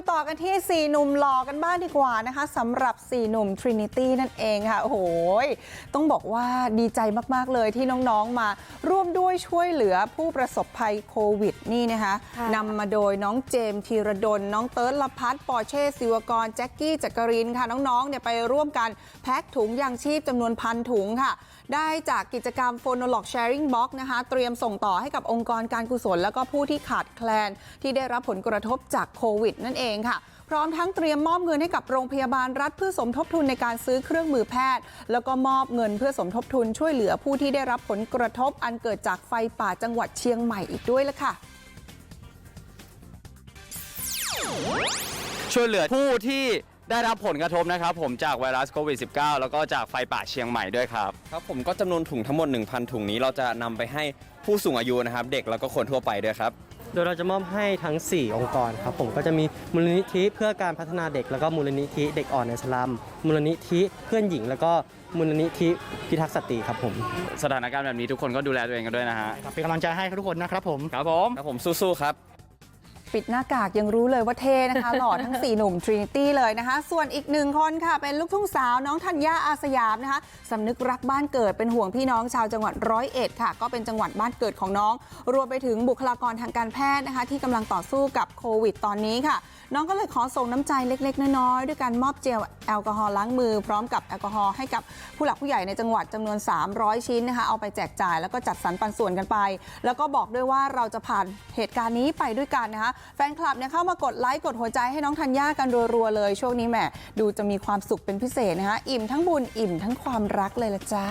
ต่อกันที่4หนุ่มหล่อกันบ้างดีกว่านะคะสำหรับ4หนุ่ม Trinity นั่นเองค่ะโอ้โหยต้องบอกว่าดีใจมาก ๆ เลยที่น้องๆมาร่วมด้วยช่วยเหลือผู้ประสบภัยโควิดนี่นะคะค่ะนำมาโดยน้องเจมส์ธีรดลน้องเติร์ดละพัฒน์ปอร์เช่ศิวกรแจ็คกี้จักรินค่ะน้องๆเนี่ยไปร่วมกันแพ็คถุงยางชีพจำนวนพันถุงค่ะ ได้จากกิจกรรม p h o n o l o g Sharing Box นะคะ เตรียมส่งต่อให้กับองค์กรการกุศล แล้วก็ผู้ที่ขาดแคลนที่ได้รับผลกระทบจากโควิดนั่นเองค่ะ พร้อมทั้งเตรียมมอบเงินให้กับโรงพยาบาลรัฐเพื่อสมทบทุนในการซื้อเครื่องมือแพทย์ แล้วก็มอบเงินเพื่อสมทบทุนช่วยเหลือผู้ที่ได้รับผลกระทบอันเกิดจากไฟป่าจังหวัดเชียงใหม่อีกด้วยละค่ะช่วยเหลือผู้ที่ได้รับผลกระทบนะครับผมจากไวรัสโควิด -19 แล้วก็จากไฟป่าเชียงใหม่ด้วยครับครับผมก็จำนวนถุงทั้งหมด 1,000 ถุงนี้เราจะนำไปให้ผู้สูงอายุนะครับ เด็กแล้วก็คนทั่วไปด้วยครับ โดยเราจะมอบให้ทั้ง 4 องค์กรครับผมก็จะมีมูลนิธิเพื่อการพัฒนาเด็ก แล้วก็มูลนิธิเด็กอ่อนในสลัมมูลนิธิเพื่อนหญิง แล้วก็มูลนิธิพิทักษ์สตรีครับผมสถานการณ์แบบนี้ทุกคนก็ดูแลตัวเองกันด้วยนะฮะครับเป็นกำลังใจให้ทุกคนนะครับผมครับผมครับผมสู้ๆครับ ปิดหน้ากากยังรู้เลยว่าเท่นะคะ หล่อทั้ง 4 หนุ่ม Trinity เลยนะคะ ส่วนอีกหนึ่งคนค่ะ เป็นลูกทุ่งสาวน้องธัญญาอาสยามนะคะสำนึกรักบ้านเกิดเป็นห่วงพี่น้องชาวจังหวัดร้อยเอ็ดค่ะ ก็เป็นจังหวัดบ้านเกิดของน้อง รวมไปถึงบุคลากรทางการแพทย์นะคะ ที่กำลังต่อสู้กับโควิดตอนนี้ค่ะ น้องก็เลยขอส่งน้ำใจเล็ก ๆ น้อยๆด้วยการมอบเจลแอลกอฮอล์ล้างมือพร้อมกับแอลกอฮอล์ให้กับผู้หลักผู้ใหญ่ในจังหวัดจำนวน 300 ชิ้นนะคะเอาไปแจกจ่ายแล้วก็จัดสรรปันส่วนกันไป แล้วก็บอกด้วยว่าเราจะผ่านเหตุการณ์นี้ไปด้วยกันนะคะแฟนคลับเนี่ยเข้ามากดไลค์กดหัวใจให้น้องธัญญากันรัวๆเลย ช่วงนี้แหมดูจะมีความสุขเป็นพิเศษนะคะอิ่มทั้งบุญอิ่มทั้งความรักเลยละจ้า